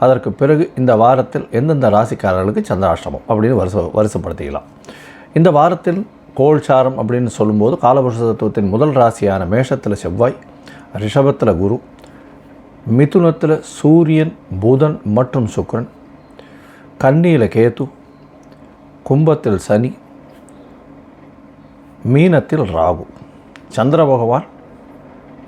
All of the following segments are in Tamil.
அதற்கு பிறகு இந்த வாரத்தில் எந்தெந்த ராசிக்காரர்களுக்கு சந்திராஷ்டமம் அப்படின்னு வருஷ வருஷப்படுத்திக்கலாம் இந்த வாரத்தில் கோல்சாரம் அப்படின்னு சொல்லும்போது காலபுருஷ தத்துவத்தின் முதல் ராசியான மேஷத்தில் செவ்வாய் ரிஷபத்தில் குரு மிதுனத்தில் சூரியன் புதன் மற்றும் சுக்கிரன் கன்னியில் கேத்து கும்பத்தில் சனி மீனத்தில் ராகு சந்திர பகவான்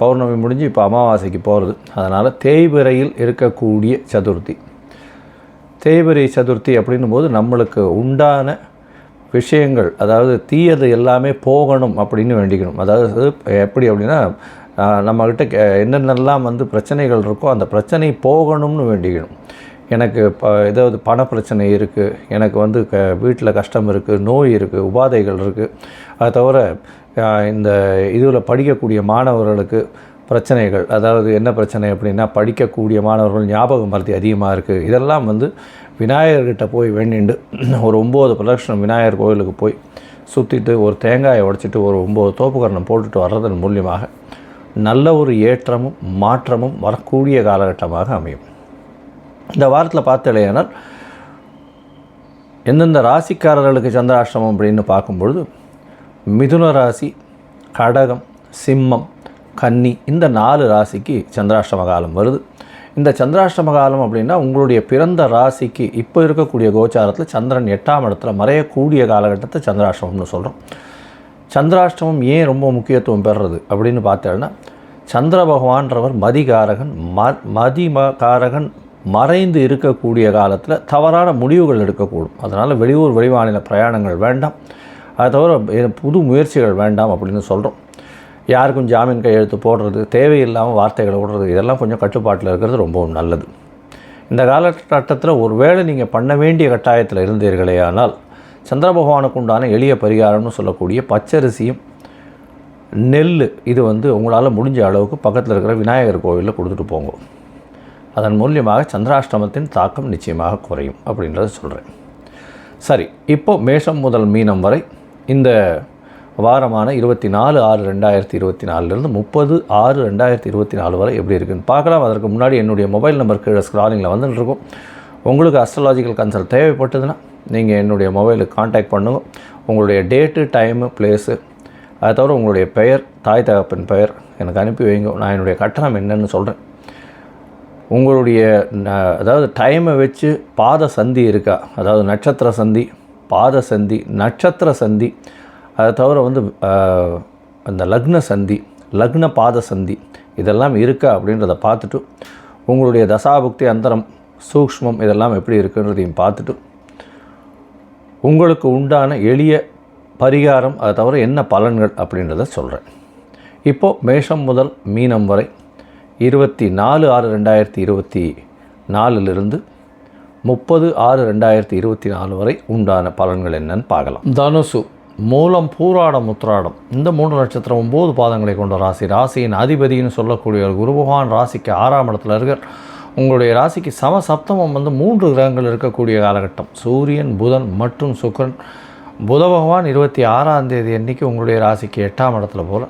பௌர்ணமி முடிஞ்சு இப்போ அமாவாசைக்கு போகிறது அதனால் தேய்பிரையில் இருக்கக்கூடிய சதுர்த்தி. தேய்பிரை சதுர்த்தி அப்படின்னும் போது நம்மளுக்கு உண்டான விஷயங்கள் அதாவது தீயது எல்லாமே போகணும் அப்படின்னு வேண்டிக்கணும். அதாவது எப்படி அப்படின்னா நம்மக்கிட்ட என்னென்னலாம் வந்து பிரச்சனைகள் இருக்கோ அந்த பிரச்சனை போகணும்னு வேண்டிக்கணும். எனக்கு இப்போ ஏதாவது பண பிரச்சனை இருக்குது எனக்கு வந்து க வீட்டில் கஷ்டம் இருக்குது நோய் இருக்குது உபாதைகள் இருக்குது அதை தவிர இந்த இதில் படிக்கக்கூடிய மாணவர்களுக்கு பிரச்சனைகள் அதாவது என்ன பிரச்சனை அப்படின்னா படிக்கக்கூடிய மாணவர்கள் ஞாபக மருதி அதிகமாக இருக்குது இதெல்லாம் வந்து விநாயகர்கிட்ட போய் வேண்டிண்டு ஒரு ஒம்பது பிரதட்சணம் விநாயகர் கோயிலுக்கு போய் சுற்றிட்டு ஒரு தேங்காயை உடச்சிட்டு ஒரு ஒம்பது தோப்புக்கரணம் போட்டுட்டு வர்றதன் மூலியமாக நல்ல ஒரு ஏற்றமும் மாற்றமும் வரக்கூடிய காலகட்டமாக அமையும். இந்த வாரத்தில் பார்த்தலையானால் எந்தெந்த ராசிக்காரர்களுக்கு சந்திராஷ்டிரமம் அப்படின்னு பார்க்கும்பொழுது மிதுன ராசி கடகம் சிம்மம் கன்னி இந்த நாலு ராசிக்கு சந்திராஷ்டம காலம் வருது. இந்த சந்திராஷ்டம காலம் அப்படின்னா உங்களுடைய பிறந்த ராசிக்கு இப்போ இருக்கக்கூடிய கோச்சாரத்தில் சந்திரன் எட்டாம் இடத்துல மறையக்கூடிய காலகட்டத்தை சந்திராஷ்டமம்னு சொல்கிறோம் சந்திராஷ்டமம் ஏன் ரொம்ப முக்கியத்துவம் பெறுறது அப்படின்னு பார்த்தோன்னா சந்திர பகவான்றவர் மதிகாரகன் ம மதிமகாரகன் மறைந்து இருக்கக்கூடிய காலத்தில் தவறான முடிவுகள் எடுக்கக்கூடும். அதனால் வெளியூர் வெளிமாநில பிரயாணங்கள் வேண்டாம். அதை தவிர புது முயற்சிகள் வேண்டாம் அப்படின்னு சொல்கிறோம் யாருக்கும் ஜாமீன் கையெழுத்து போடுறது தேவையில்லாமல் வார்த்தைகளை விடுறது இதெல்லாம் கொஞ்சம் கட்டுப்பாட்டில் இருக்கிறது ரொம்பவும் நல்லது. இந்த காலகட்டத்தில் ஒரு வேளை நீங்கள் பண்ண வேண்டிய கட்டாயத்தில் இருந்தீர்களே ஆனால் சந்திர பகவானுக்கு உண்டான எளிய பரிகாரம்னு சொல்லக்கூடிய பச்சரிசியும் நெல் இது வந்து உங்களால் முடிஞ்ச அளவுக்கு பக்கத்தில் இருக்கிற விநாயகர் கோவிலில் கொடுத்துட்டு போங்க. அதன் மூலியமாக சந்திராஷ்டமத்தின் தாக்கம் நிச்சயமாக குறையும் அப்படின்றத சொல்கிறேன் சரி இப்போ மேஷம் முதல் மீனம் வரை இந்த வாரமான இருபத்தி நாலு ஆறு ரெண்டாயிரத்தி இருபத்தி நாலுலேருந்து முப்பது ஆறு ரெண்டாயிரத்தி இருபத்தி நாலு வரை எப்படி இருக்குன்னு பார்க்கலாம். அதற்கு முன்னாடி என்னுடைய மொபைல் நம்பர் கீழே ஸ்க்ராலிங்கில் வந்துட்டு இருக்கும். உங்களுக்கு அஸ்ட்ராலாஜிக்கல் கன்சல்ட் தேவைப்பட்டதுன்னா நீங்கள் என்னுடைய மொபைலுக்கு காண்டாக்ட் பண்ணுங்க. உங்களுடைய டேட்டு டைமு பிளேஸு அதை தவிர உங்களுடைய பெயர் தாய் தகப்பன் பெயர் எனக்கு அனுப்பி வைங்க. நான் என்னுடைய கட்டணம் என்னன்னு சொல்கிறேன் உங்களுடைய அதாவது டைமை வச்சு பாத சந்தி இருக்கா? அதாவது நட்சத்திர சந்தி பாத சந்தி நட்சத்திர சந்தி. அதை தவிர வந்து அந்த லக்ன சந்தி லக்ன பாத சந்தி இதெல்லாம் இருக்கா அப்படின்றத பார்த்துட்டு உங்களுடைய தசாபுக்தி அந்தரம் சூக்ஷ்மம் இதெல்லாம் எப்படி இருக்குன்றதையும் பார்த்துட்டு உங்களுக்கு உண்டான எளிய பரிகாரம் அதை தவிர என்ன பலன்கள் அப்படின்றத சொல்கிறேன் இப்போது மேஷம் முதல் மீனம் வரை இருபத்தி நாலு ஆறு ரெண்டாயிரத்தி இருபத்தி நாலுலேருந்து முப்பது ஆறு ரெண்டாயிரத்தி இருபத்தி நாலு வரை உண்டான பலன்கள் என்னன்னு பார்க்கலாம். தனுசு மூலம் பூராடம் உத்திராடம். இந்த மூன்று நட்சத்திரம் ஒம்பது பாதங்களை கொண்ட ராசி. ராசியின் அதிபதினு சொல்லக்கூடிய ஒரு குரு பகவான் ராசிக்கு ஆறாம் இடத்துல இருக்கிற உங்களுடைய ராசிக்கு சம சப்தமம் வந்து மூன்று கிரகங்கள் இருக்கக்கூடிய காலகட்டம். சூரியன் புதன் மற்றும் சுக்கரன். புத பகவான் இருபத்தி ஆறாம் தேதி அன்னைக்கு உங்களுடைய ராசிக்கு எட்டாம் இடத்துல போல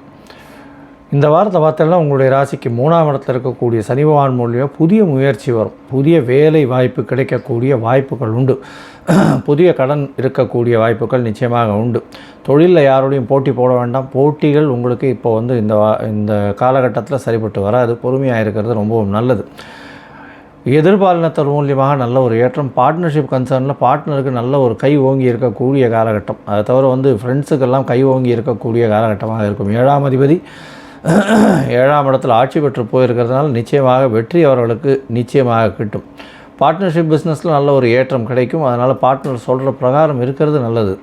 இந்த வாரத்தை பார்த்தோம்னா உங்களுடைய ராசிக்கு மூணாம் இடத்துல இருக்கக்கூடிய சனி பகவான் மூலியமாக புதிய முயற்சி வரும். புதிய வேலை வாய்ப்பு கிடைக்கக்கூடிய வாய்ப்புகள் உண்டு. புதிய கடன் இருக்கக்கூடிய வாய்ப்புகள் நிச்சயமாக உண்டு. தொழிலில் யாரோடையும் போட்டி போட வேண்டாம். போட்டிகள் உங்களுக்கு இப்போ வந்து இந்த வா- இந்த காலகட்டத்தில் சரிப்பட்டு வராது. பொறுமையாக இருக்கிறது ரொம்பவும் நல்லது. எதிர்பாலினத்தர் மூலியமாக நல்ல ஒரு ஏற்றம். பார்ட்னர்ஷிப் கன்சர்னில் பார்ட்னருக்கு நல்ல ஒரு கை ஓங்கி இருக்கக்கூடிய காலகட்டம். அதை தவிர வந்து ஃப்ரெண்ட்ஸுக்கெல்லாம் கை ஓங்கி இருக்கக்கூடிய காலகட்டமாக இருக்கும். ஏழாம் அதிபதி ஏழாம் இடத்தில் ஆட்சி பெற்று போயிருக்கிறதுனால நிச்சயமாக வெற்றி அவர்களுக்கு நிச்சயமாக கிட்டும். பார்ட்னர்ஷிப் பிஸ்னஸில் நல்ல ஒரு ஏற்றம் கிடைக்கும். அதனால் பார்ட்னர் சொல்கிற பிரகாரம் இருக்கிறது நல்லது.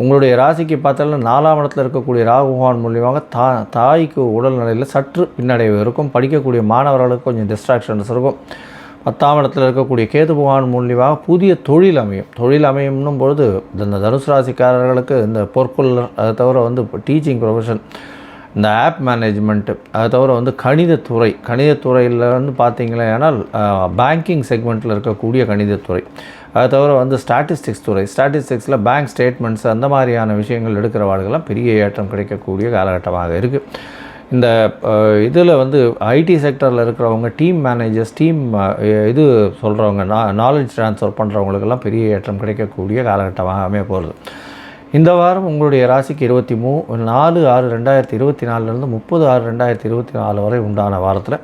உங்களுடைய ராசிக்கு பார்த்தாலும் நாலாம் இடத்துல இருக்கக்கூடிய ராகுகான் மூலியமாக தா தாய்க்கு உடல்நிலையில் சற்று பின்னடைவு இருக்கும். படிக்கக்கூடிய மாணவர்களுக்கு கொஞ்சம் டிஸ்ட்ராக்ஷன்ஸ் இருக்கும். பத்தாம் இடத்துல இருக்கக்கூடிய கேது பகவான் மூலியமாக புதிய தொழில் அமையும். தொழில் அமையும்னும் பொழுது இந்த தனுசு ராசிக்காரர்களுக்கு இந்த பொற்கொள்ளர் அதை தவிர வந்து டீச்சிங் ப்ரொஃபஷன் இந்த ஆப் மேனேஜ்மெண்ட்டு அதை தவிர வந்து கணிதத்துறை கணிதத்துறையில் வந்து பார்த்திங்களே ஆனால் பேங்கிங் செக்மெண்ட்டில் இருக்கக்கூடிய கணிதத்துறை. அதை தவிர வந்து ஸ்டாட்டிஸ்டிக்ஸ் துறை. ஸ்டாட்டிஸ்டிக்ஸில் பேங்க் ஸ்டேட்மெண்ட்ஸ் அந்த மாதிரியான விஷயங்கள் எடுக்கிறவாளுக்கெல்லாம் பெரிய ஏற்றம் கிடைக்கக்கூடிய காலகட்டமாக இருக்குது இந்த இதில் வந்து ஐடி செக்டரில் இருக்கிறவங்க டீம் மேனேஜர்ஸ் டீம் இது சொல்கிறவங்க நா நாலேஜ் ட்ரான்ஸ்ஃபர் பண்ணுறவங்களுக்கெல்லாம் பெரிய ஏற்றம் கிடைக்கக்கூடிய காலகட்டமாக அமைய போகிறது இந்த வாரம் உங்களுடைய ராசிக்கு இருபத்தி மூ நாலு ஆறு ரெண்டாயிரத்தி இருபத்தி நாலுலேருந்து முப்பது ஆறு ரெண்டாயிரத்தி இருபத்தி நாலு வரை உண்டான வாரத்தில்.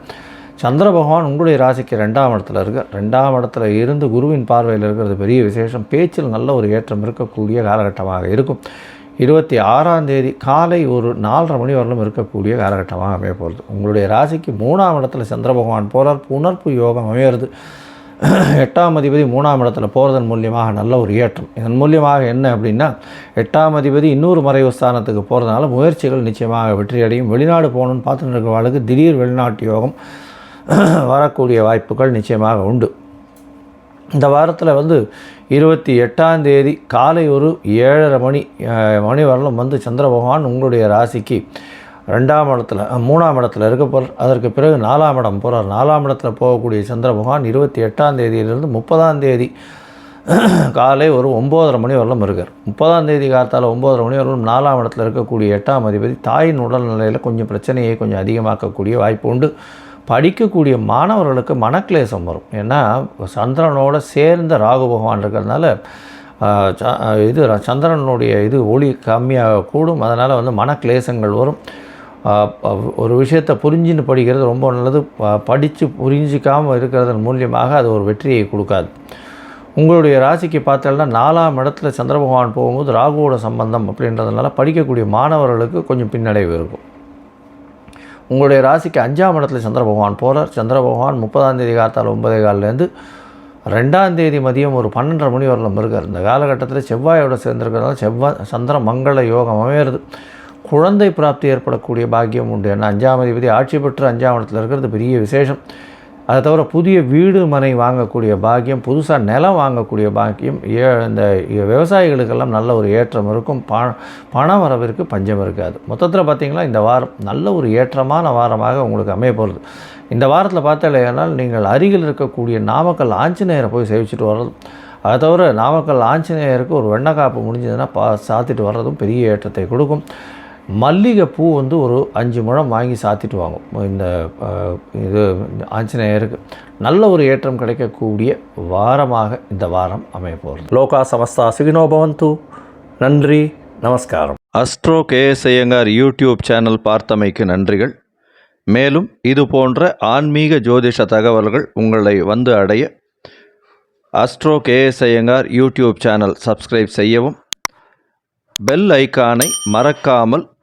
சந்திர பகவான் உங்களுடைய ராசிக்கு ரெண்டாம் இடத்துல இருக்கு ரெண்டாம் இடத்துல இருந்து குருவின் பார்வையில் இருக்கிறது பெரிய விசேஷம். பேச்சில் நல்ல ஒரு ஏற்றம் இருக்கக்கூடிய காலகட்டமாக இருக்கும். இருபத்தி ஆறாம் தேதி காலை ஒரு நாலரை மணி வரலும் இருக்கக்கூடிய காலகட்டமாக அமைய போகிறது உங்களுடைய ராசிக்கு மூணாம் இடத்துல சந்திர பகவான் போகிறார் புணர்ப்பு யோகம் அமையிறது. எட்டாம் அதிபதி மூணாம் இடத்துல போகிறதன் மூலியமாக நல்ல ஒரு ஏற்றம். இதன் மூலியமாக என்ன அப்படின்னா எட்டாம் அதிபதி இன்னொரு மறைவு ஸ்தானத்துக்கு போகிறதுனால முயற்சிகள் நிச்சயமாக வெற்றியடையும். வெளிநாடு போகணும்னு பார்த்துட்டு இருக்கிறவர்களுக்கு திடீர் வெளிநாட்டு யோகம் வரக்கூடிய வாய்ப்புகள் நிச்சயமாக உண்டு. இந்த வாரத்தில் வந்து இருபத்தி எட்டாம் தேதி காலை ஒரு ஏழரை மணி மணி வரலும் வந்து சந்திர பகவான் உங்களுடைய ராசிக்கு ரெண்டாம் இடத்துல மூணாம் இடத்துல இருக்க போகிறார் அதற்கு பிறகு நாலாம் இடம் போகிறார் நாலாம் இடத்துல போகக்கூடிய சந்திர பகவான் இருபத்தி எட்டாம் தேதியிலிருந்து முப்பதாம் தேதி காலை ஒரு ஒம்போதரை மணி வரலும் இருக்கார். முப்பதாம் தேதி காலத்தால் ஒம்போதரை மணி வரலும் நாலாம் இடத்துல இருக்கக்கூடிய எட்டாம் அதிபதி தாயின் உடல்நிலையில் கொஞ்சம் பிரச்சனையை கொஞ்சம் அதிகமாக்கக்கூடிய வாய்ப்பு உண்டு. படிக்கக்கூடிய மாணவர்களுக்கு மனக்லேசம் வரும். ஏன்னா சந்திரனோட சேர்ந்த ராகு பகவான் இருக்கிறதுனால ச- இது சந்திரனுடைய இது ஒளி கம்மியாக கூடும். அதனால் வந்து மனக்லேசங்கள் வரும். ஒரு விஷயத்தை புரிஞ்சுன்னு படிக்கிறது ரொம்ப நல்லது. படித்து புரிஞ்சிக்காமல் இருக்கிறதன் மூலியமாக அது ஒரு வெற்றியை கொடுக்காது. உங்களுடைய ராசிக்கு பார்த்தோம்னா நாலாம் இடத்துல சந்திர பகவான் போகும்போது ராகுவோட சம்பந்தம் அப்படின்றதுனால படிக்கக்கூடிய மாணவர்களுக்கு கொஞ்சம் பின்னடைவு இருக்கும். உங்களுடைய ராசிக்கு அஞ்சாம் இடத்துல சந்திர பகவான் போகிறார் சந்திர பகவான் முப்பதாம் தேதி காத்தால் ஒன்பதே காலிலேருந்து ரெண்டாம் தேதி மதியம் ஒரு பன்னெண்டரை மணி வரலும் இருக்கார். இந்த காலகட்டத்தில் செவ்வாயோட சேர்ந்துருக்கிறதுனால செவ்வாய் சந்திர மங்கள யோகம் அமையிறது. குழந்தை பிராப்தி ஏற்படக்கூடிய பாக்கியம் உண்டு ஏன்னா அஞ்சாம் அதிபதி ஆட்சி பெற்று அஞ்சாம் இடத்துல இருக்கிறது பெரிய விசேஷம். அதை தவிர புதிய வீடு மனை வாங்கக்கூடிய பாக்கியம் புதுசாக நிலம் வாங்கக்கூடிய பாக்கியம் ஏ இந்த விவசாயிகளுக்கெல்லாம் நல்ல ஒரு ஏற்றம் இருக்கும். ப பண வரவிற்கு பஞ்சம் இருக்காது. மொத்தத்தில் பார்த்தீங்கன்னா இந்த வாரம் நல்ல ஒரு ஏற்றமான வாரமாக உங்களுக்கு அமைய போகிறது இந்த வாரத்தில் பார்த்தாலேயானால் நீங்கள் அருகில் இருக்கக்கூடிய நாமக்கல் ஆஞ்சநேயரை போய் சேவிச்சுட்டு வர்றதும் அதை தவிர நாமக்கல் ஆஞ்சநேயருக்கு ஒரு வெண்ணக்காப்பு முடிஞ்சதுன்னா பா சாத்திட்டு வர்றதும் பெரிய ஏற்றத்தை கொடுக்கும். மல்லிகை பூ வந்து ஒரு அஞ்சு முழம் வாங்கி சாத்திட்டு வாங்கும் இந்த இது ஆஞ்சநேயருக்கு. நல்ல ஒரு ஏற்றம் கிடைக்கக்கூடிய வாரமாக இந்த வாரம் அமைய போகிறது. லோகா சமஸ்தா சுகினோபவந்து நன்றி நமஸ்காரம். Astro KS Iyengar YouTube channel பார்த்தமைக்கு நன்றிகள். மேலும் இது போன்ற ஆன்மீக ஜோதிஷ தகவல்கள் உங்களை வந்து அடைய Astro KS Iyengar YouTube channel subscribe செய்யவும் பெல் ஐகானை மறக்காமல்